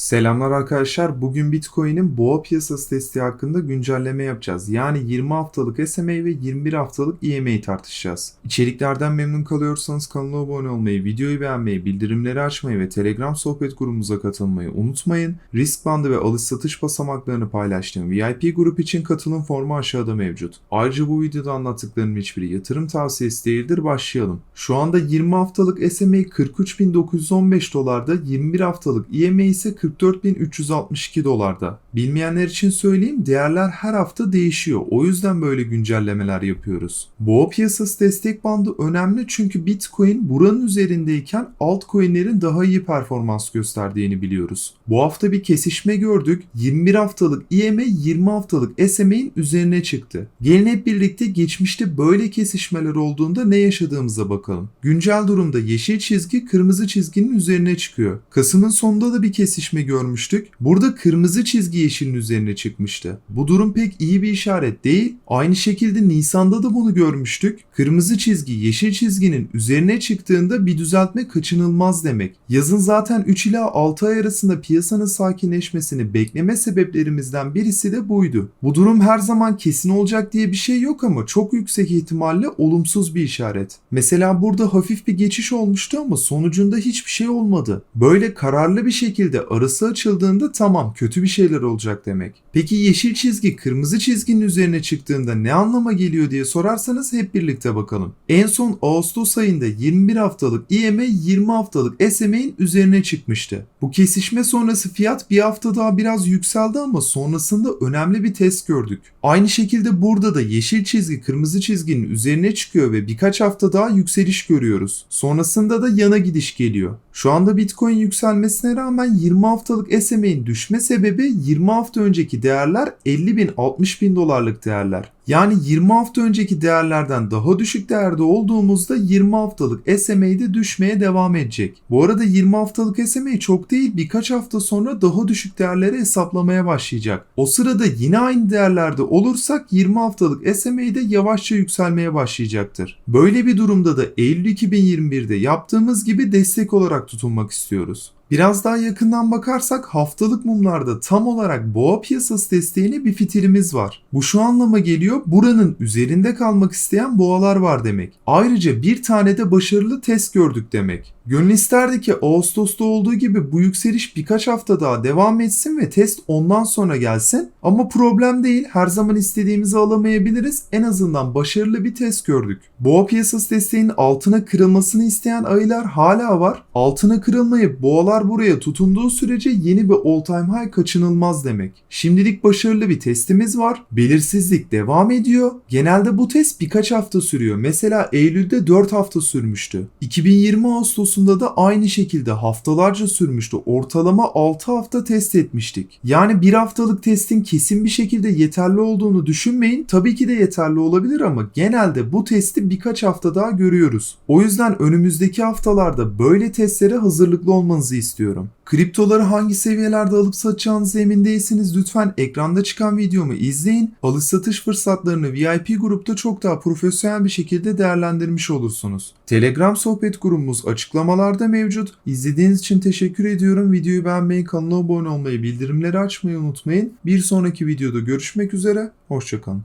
Selamlar arkadaşlar. Bugün Bitcoin'in boğa piyasası testi hakkında güncelleme yapacağız. Yani 20 haftalık SMA ve 21 haftalık EMA'yı tartışacağız. İçeriklerden memnun kalıyorsanız kanala abone olmayı, videoyu beğenmeyi, bildirimleri açmayı ve Telegram sohbet grubumuza katılmayı unutmayın. Risk bandı ve alış satış basamaklarını paylaştığım VIP grup için katılım formu aşağıda mevcut. Ayrıca bu videoda anlattıklarım hiçbiri yatırım tavsiyesi değildir. Başlayalım. Şu anda 20 haftalık SMA 43.915 dolarda, 21 haftalık EMA ise 44.362 dolarda. Bilmeyenler için söyleyeyim değerler her hafta değişiyor. O yüzden böyle güncellemeler yapıyoruz. Boğa piyasası destek bandı önemli çünkü Bitcoin buranın üzerindeyken altcoin'lerin daha iyi performans gösterdiğini biliyoruz. Bu hafta bir kesişme gördük. 21 haftalık EMA 20 haftalık SMA'in üzerine çıktı. Gelin hep birlikte geçmişte böyle kesişmeler olduğunda ne yaşadığımıza bakalım. Güncel durumda yeşil çizgi kırmızı çizginin üzerine çıkıyor. Kasım'ın sonunda da bir kesişme görmüştük. Burada kırmızı çizgi yeşilin üzerine çıkmıştı. Bu durum pek iyi bir işaret değil. Aynı şekilde Nisan'da da bunu görmüştük. Kırmızı çizgi yeşil çizginin üzerine çıktığında bir düzeltme kaçınılmaz demek. Yazın zaten 3 ila 6 ay arasında piyasanın sakinleşmesini bekleme sebeplerimizden birisi de buydu. Bu durum her zaman kesin olacak diye bir şey yok ama çok yüksek ihtimalle olumsuz bir işaret. Mesela burada hafif bir geçiş olmuştu ama sonucunda hiçbir şey olmadı. Böyle kararlı bir şekilde arası açıldığında tamam kötü bir şeyler olacak demek. Peki yeşil çizgi kırmızı çizginin üzerine çıktığında ne anlama geliyor diye sorarsanız hep birlikte bakalım. En son Ağustos ayında 21 haftalık EMA 20 haftalık SMA'in üzerine çıkmıştı. Bu kesişme sonrası fiyat bir hafta daha biraz yükseldi ama sonrasında önemli bir test gördük. Aynı şekilde burada da yeşil çizgi kırmızı çizginin üzerine çıkıyor ve birkaç hafta daha yükseliş görüyoruz. Sonrasında da yana gidiş geliyor. Şu anda Bitcoin yükselmesine rağmen 20 haftalık SMA'in düşme sebebi 20 hafta önceki değerler 50 bin 60 bin dolarlık değerler. Yani 20 hafta önceki değerlerden daha düşük değerde olduğumuzda 20 haftalık SMA'de düşmeye devam edecek. Bu arada 20 haftalık SMA çok değil birkaç hafta sonra daha düşük değerleri hesaplamaya başlayacak. O sırada yine aynı değerlerde olursak 20 haftalık SMA'de yavaşça yükselmeye başlayacaktır. Böyle bir durumda da Eylül 2021'de yaptığımız gibi destek olarak tutunmak istiyoruz. Biraz daha yakından bakarsak haftalık mumlarda tam olarak boğa piyasası desteğine bir fitilimiz var. Bu şu anlama geliyor buranın üzerinde kalmak isteyen boğalar var demek. Ayrıca bir tane de başarılı test gördük demek. Gönül isterdi ki Ağustos'ta olduğu gibi bu yükseliş birkaç hafta daha devam etsin ve test ondan sonra gelsin. Ama problem değil her zaman istediğimizi alamayabiliriz. En azından başarılı bir test gördük. Boğa piyasası desteğinin altına kırılmasını isteyen ayılar hala var. Altına kırılmayıp boğalar buraya tutunduğu sürece yeni bir all time high kaçınılmaz demek. Şimdilik başarılı bir testimiz var. Belirsizlik devam ediyor. Genelde bu test birkaç hafta sürüyor. Mesela Eylül'de 4 hafta sürmüştü. 2020 Ağustos'unda da aynı şekilde haftalarca sürmüştü. Ortalama 6 hafta test etmiştik. Yani bir haftalık testin kesin bir şekilde yeterli olduğunu düşünmeyin. Tabii ki de yeterli olabilir ama genelde bu testi birkaç hafta daha görüyoruz. O yüzden önümüzdeki haftalarda böyle testlere hazırlıklı olmanızı istiyorum. Kriptoları hangi seviyelerde alıp satacağınızı emin değilseniz lütfen ekranda çıkan videomu izleyin. Alış satış fırsatlarını VIP grupta çok daha profesyonel bir şekilde değerlendirmiş olursunuz. Telegram sohbet grubumuz açıklamalarda mevcut. İzlediğiniz için teşekkür ediyorum. Videoyu beğenmeyi, kanala abone olmayı, bildirimleri açmayı unutmayın. Bir sonraki videoda görüşmek üzere. Hoşçakalın.